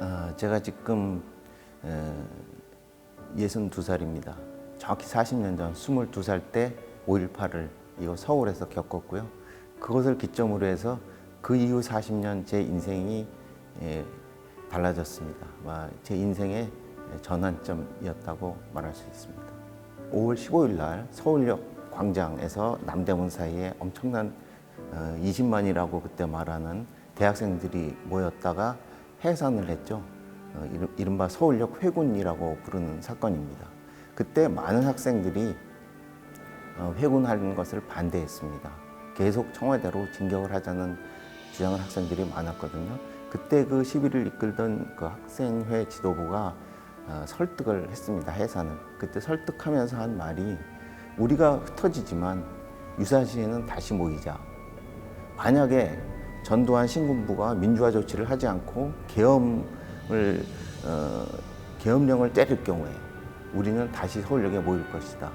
아, 제가 지금 62살입니다. 정확히 40년 전 22살 때 5.18을 이거 서울에서 겪었고요. 그것을 기점으로 해서 그 이후 40년 제 인생이 예, 달라졌습니다. 제 인생의 전환점이었다고 말할 수 있습니다. 5월 15일 날 서울역 광장에서 남대문 사이에 엄청난 어, 20만이라고 그때 말하는 대학생들이 모였다가 해산을 했죠. 어, 이른- 이른바 서울역 회군이라고 부르는 사건입니다. 그때 많은 학생들이 어, 회군하는 것을 반대했습니다. 계속 청와대로 진격을 하자는 주장을 학생들이 많았거든요. 그때 그 시위를 이끌던 그 학생회 지도부가 어, 설득을 했습니다. 해산을. 그때 설득하면서 한 말이 우리가 흩어지지만 유사시에는 다시 모이자. 만약에 전두환 신군부가 민주화 조치를 하지 않고 계엄을 어, 계엄령을 때릴 경우에 우리는 다시 서울역에 모일 것이다.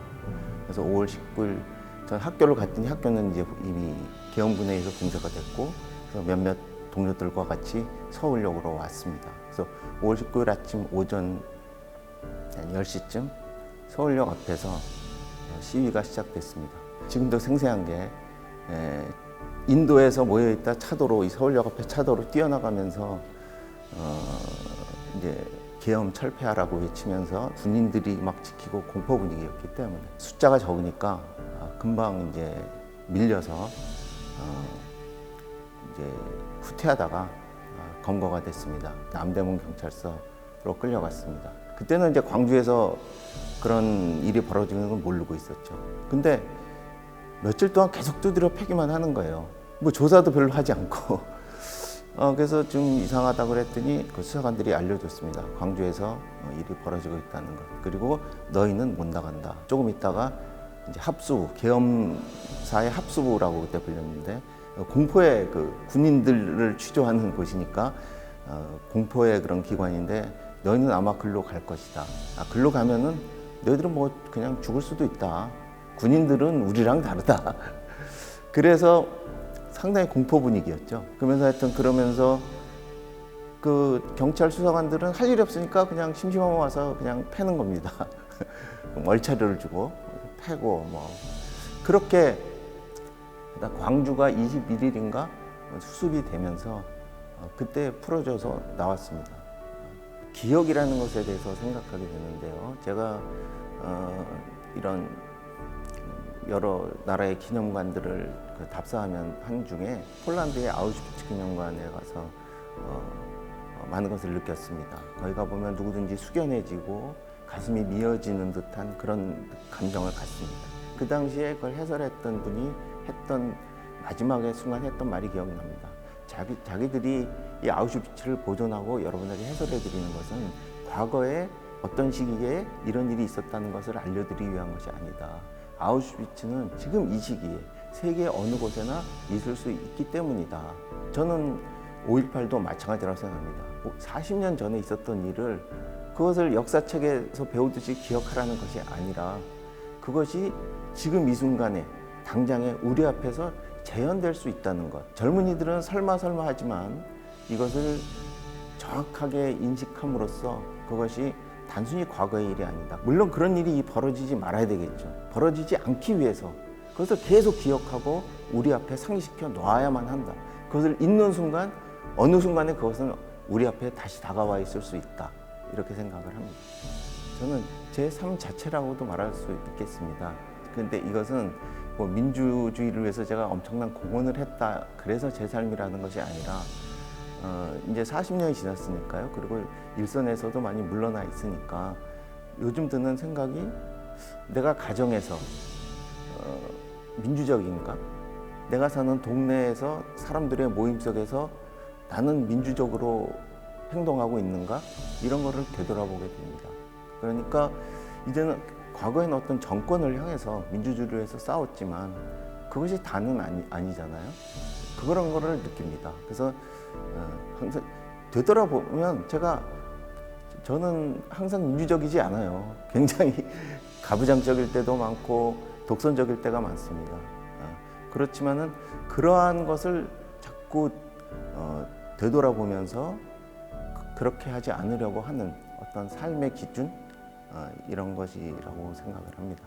그래서 5월 19일 전 학교를 갔더니 학교는 이제 이미 계엄군에 의해서 봉쇄가 됐고 그래서 몇몇 동료들과 같이 서울역으로 왔습니다. 그래서 5월 19일 아침 오전 한 10시쯤 서울역 앞에서 어, 시위가 시작됐습니다. 지금도 생생한 게 에, 인도에서 모여 있다 차도로 이 서울역 앞에 차도로 뛰어나가면서 어, 이제 계엄 철폐하라고 외치면서 군인들이 막 지키고 공포 분위기였기 때문에 숫자가 적으니까 아, 금방 이제 밀려서 어, 이제 후퇴하다가 아, 검거가 됐습니다. 남대문 경찰서로 끌려갔습니다. 그때는 이제 광주에서 그런 일이 벌어지는 걸 모르고 있었죠. 근데 며칠 동안 계속 두드려 패기만 하는 거예요. 뭐 조사도 별로 하지 않고. 어, 그래서 좀 이상하다 그랬더니 그 수사관들이 알려줬습니다. 광주에서 어, 일이 벌어지고 있다는 것. 그리고 너희는 못 나간다. 조금 있다가 이제 합수부, 계엄사의 합수부라고 그때 불렸는데 어, 공포의 그 군인들을 취조하는 곳이니까 어, 공포의 그런 기관인데 너희는 아마 글로 갈 것이다. 아, 글로 가면은 너희들은 뭐 그냥 죽을 수도 있다. 군인들은 우리랑 다르다. 그래서 상당히 공포 분위기였죠. 그러면서 하여튼 그러면서 그 경찰 수사관들은 할 일이 없으니까 그냥 심심하면 와서 그냥 패는 겁니다. 멀차료를 주고 패고 뭐 그렇게 광주가 21일인가 수습이 되면서 어, 그때 풀어져서 나왔습니다. 기억이라는 것에 대해서 생각하게 되는데요. 제가 어, 이런 여러 나라의 기념관들을 그 답사하면 한 중에 폴란드의 아우슈비츠 기념관에 가서 어, 어, 많은 것을 느꼈습니다. 거기 가 보면 누구든지 숙연해지고 가슴이 미어지는 듯한 그런 감정을 갖습니다. 그 당시에 그걸 해설했던 분이 했던 마지막에 순간 했던 말이 기억납니다. 자기 자기들이 이 아우슈비츠를 보존하고 여러분에게 해설해 드리는 것은 과거에 어떤 시기에 이런 일이 있었다는 것을 알려드리기 위한 것이 아니다. 아우슈비츠는 지금 이 시기에 세계 어느 곳에나 있을 수 있기 때문이다. 저는 5.18도 마찬가지라고 생각합니다. 40년 전에 있었던 일을 그것을 역사책에서 배우듯이 기억하라는 것이 아니라 그것이 지금 이 순간에 당장에 우리 앞에서 재현될 수 있다는 것. 젊은이들은 설마 설마 하지만 이것을 정확하게 인식함으로써 그것이 단순히 과거의 일이 아니다. 물론 그런 일이 벌어지지 말아야 되겠죠. 벌어지지 않기 위해서 그것을 계속 기억하고 우리 앞에 상기시켜 놔야만 한다. 그것을 잊는 순간 어느 순간에 그것은 우리 앞에 다시 다가와 있을 수 있다. 이렇게 생각을 합니다. 저는 제 삶 자체라고도 말할 수 있겠습니다. 그런데 이것은 뭐 민주주의를 위해서 제가 엄청난 공헌을 했다. 그래서 제 삶이라는 것이 아니라 어, 이제 40년이 지났으니까요. 그리고 일선에서도 많이 물러나 있으니까 요즘 드는 생각이 내가 가정에서 어, 민주적인가? 내가 사는 동네에서 사람들의 모임 속에서 나는 민주적으로 행동하고 있는가? 이런 거를 되돌아보게 됩니다. 그러니까 이제는 과거에는 어떤 정권을 향해서 민주주의를 위해서 싸웠지만 그것이 다는 아니, 아니잖아요. 그런 거를 느낍니다. 그래서 어, 항상 되돌아보면 제가 저는 항상 민주적이지 않아요. 굉장히 가부장적일 때도 많고 독선적일 때가 많습니다. 어, 그렇지만은 그러한 것을 자꾸 어, 되돌아보면서 그- 그렇게 하지 않으려고 하는 어떤 삶의 기준 어, 이런 것이라고 생각을 합니다.